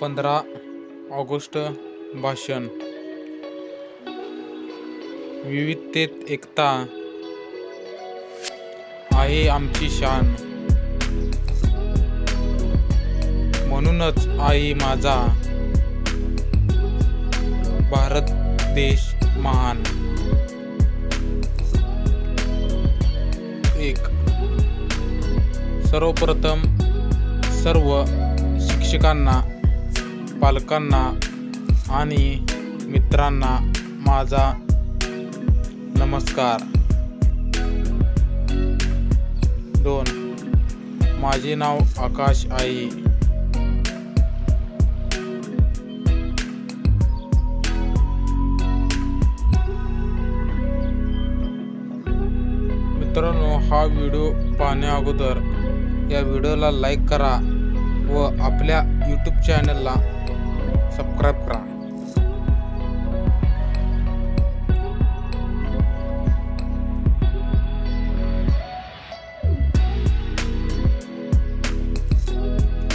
पंधरा ऑगस्ट भाषण. विविधतेत एकता आहे आमची शान. म्हणूनच आई माझा भारत देश महान. एक. सर्वप्रथम सर्व शिक्षकांना पालकांना आणि मित्रांना माझा नमस्कार. दोन माझे नाव आकाश आहे मित्रांनो हा व्हिडिओ पाहण्या अगोदर या व्हिडिओला लाईक करा. व आपल्या यूट्यूब चॅनलला सबस्क्राईब करा.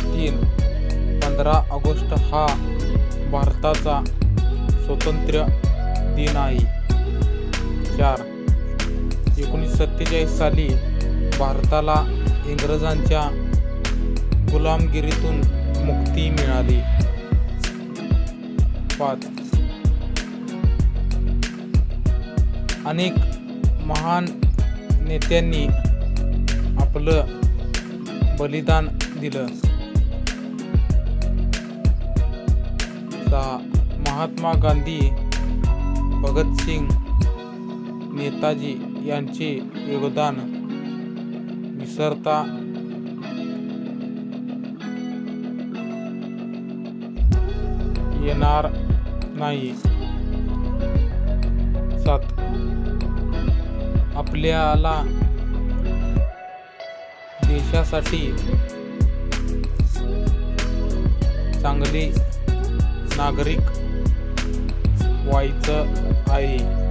तीन पंधरा ऑगस्ट हा भारताचा स्वतंत्र दिन आहे. चार एकोणीसशे सत्तेचाळीस साली भारताला इंग्रजांच्या गुलामगिरीतून मुक्ती मिळाली. पाच. अनेक महान नेत्यांनी आपलं बलिदान दिलं. सहा. महात्मा गांधी भगतसिंग नेताजी यांचे योगदान विसरता येणार नाही. सात. आपल्याला देशासाठी चांगले नागरिक व्हायचं आहे.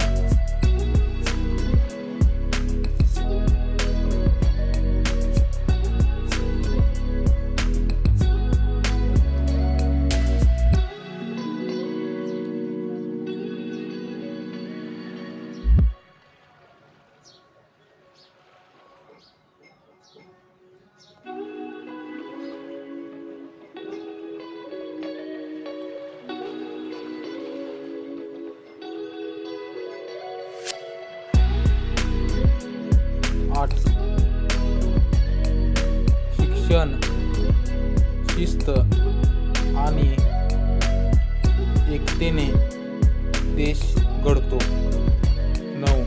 आठ शिक्षण शिस्त आणि एकतेने देश घडतो. नऊ.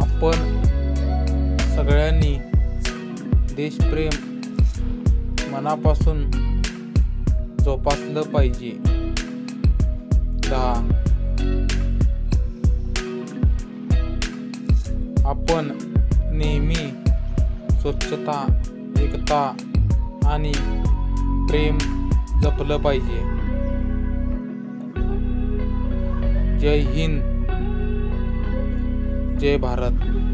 आपण सगळ्यांनी देशप्रेम मनापासून जोपासलं पाहिजे. दहा. आपण नेहमी स्वच्छता एकता आणि प्रेम जपलं पाहिजे. जय हिंद. जय भारत.